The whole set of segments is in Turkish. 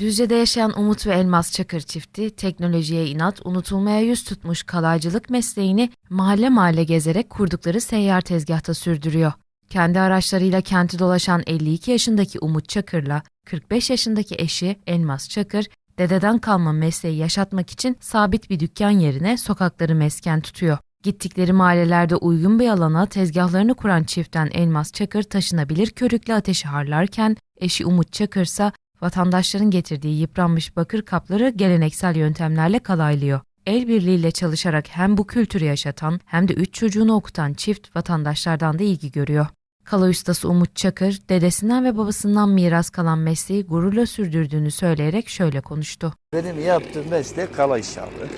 Düzce'de yaşayan Umut ve Elmas Çakır çifti, teknolojiye inat, unutulmaya yüz tutmuş kalaycılık mesleğini mahalle mahalle gezerek kurdukları seyyar tezgahta sürdürüyor. Kendi araçlarıyla kenti dolaşan 52 yaşındaki Umut Çakır'la 45 yaşındaki eşi Elmas Çakır, dededen kalma mesleği yaşatmak için sabit bir dükkan yerine sokakları mesken tutuyor. Gittikleri mahallelerde uygun bir alana tezgahlarını kuran çiftten Elmas Çakır taşınabilir körükle ateşi harlarken, eşi Umut Çakır ise vatandaşların getirdiği yıpranmış bakır kapları geleneksel yöntemlerle kalaylıyor. El birliğiyle çalışarak hem bu kültürü yaşatan hem de üç çocuğunu okutan çift vatandaşlardan da ilgi görüyor. Kala ustası Umut Çakır, dedesinden ve babasından miras kalan mesleği gururla sürdürdüğünü söyleyerek şöyle konuştu. Benim yaptığım meslek kala inşaatı.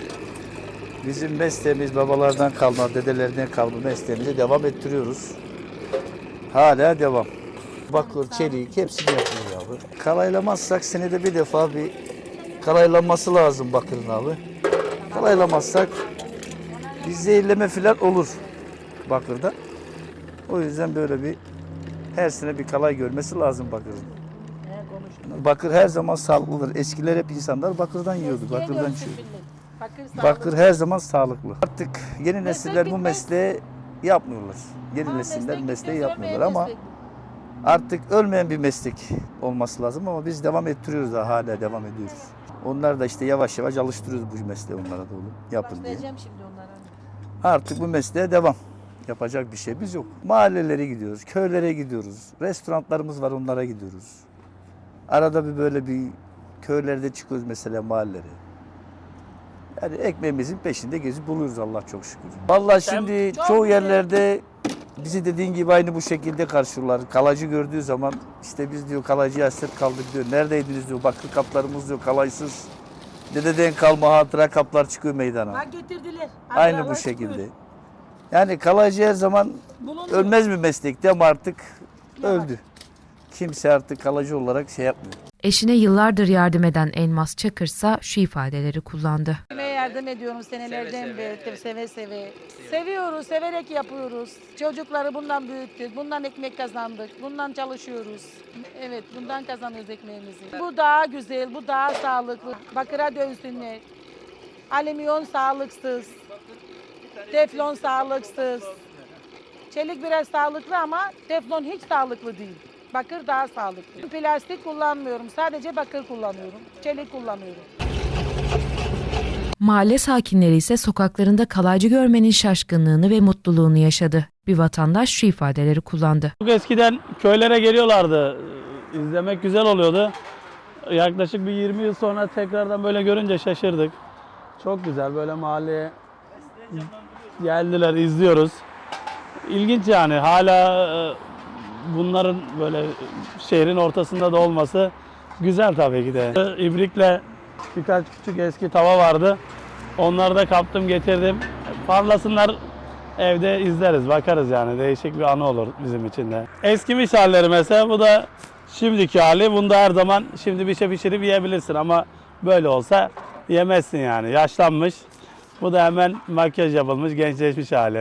Bizim mesleğimiz babalardan kalma, dedelerden kalma mesleğimizi devam ettiriyoruz. Hala devam. Bakır, çelik hepsini yapıyoruz abi. Kalaylamazsak senede bir defa bir kalaylanması lazım bakırın abi. Kalaylamazsak bir zehirleme falan olur bakırda. O yüzden böyle bir her sene bir kalay görmesi lazım bakırın. Bakır her zaman sağlıklıdır. Eskiler hep insanlar bakırdan yiyordu, bakırdan içiyordu. Bakır her zaman sağlıklı. Artık yeni nesiller bu mesleği yapmıyorlar. Yeni nesiller mesleği yapmıyorlar ama artık ölmeyen bir meslek olması lazım ama biz devam ettiriyoruz daha hala devam ediyoruz. Onlar da işte yavaş yavaş alıştırıyoruz bu mesleği onlara da oğlum. Yapın diye. Başlayacağım şimdi onlara. Artık bu mesleğe devam. Yapacak bir şeyimiz yok. Mahallelere gidiyoruz, köylere gidiyoruz. Restoranlarımız var onlara gidiyoruz. Arada bir böyle bir köylerde çıkıyoruz mesela mahallelere. Yani ekmeğimizin peşinde gezip buluyoruz Allah çok şükür. Vallahi şimdi çoğu yerlerde bizi dediğin gibi aynı bu şekilde karşılar. Kalacı gördüğü zaman işte biz diyor kalacıya hasret kaldık diyor. Neredeydiniz diyor. Bakır kaplarımız diyor kalaysız. Dededen kalma hatıra kaplar çıkıyor meydana. Ha getirdiler. Aynı bu Hatıralar şekilde. çıkıyor. Yani kalaycı her zaman Bulundu. ölmez bir meslekti ama artık öldü. Kimse artık kalıcı olarak şey yapmıyor. Eşine yıllardır yardım eden Elmas Çakır ise şu ifadeleri kullandı. Yardım ediyorum senelerden beri seve seve. Seviyoruz, severek yapıyoruz. Çocukları bundan büyüttük, bundan ekmek kazandık, bundan çalışıyoruz. Evet, bundan kazanıyoruz ekmeğimizi. Bu daha güzel, bu daha sağlıklı. Bakıra dönsünler. Alüminyum sağlıksız. Teflon sağlıksız. Çelik biraz sağlıklı ama teflon hiç sağlıklı değil. Bakır daha sağlıklı. Plastik kullanmıyorum. Sadece bakır kullanıyorum. Çelik kullanıyorum. Mahalle sakinleri ise sokaklarında kalaycı görmenin şaşkınlığını ve mutluluğunu yaşadı. Bir vatandaş şu ifadeleri kullandı. Çok eskiden köylere geliyorlardı. İzlemek güzel oluyordu. Yaklaşık bir 20 yıl sonra tekrardan böyle görünce şaşırdık. Çok güzel böyle mahalleye geldiler izliyoruz. İlginç yani hala e, bunların böyle şehrin ortasında da olması güzel tabii ki de. İbrikle birkaç küçük eski tava vardı. Onları da kaptım getirdim. Parlasınlar evde izleriz bakarız yani değişik bir anı olur bizim için de. Eskimiş halleri mesela bu da şimdiki hali. Bunda her zaman şimdi bir şey pişirip yiyebilirsin ama böyle olsa yemezsin yani yaşlanmış. Bu da hemen makyaj yapılmış gençleşmiş hali.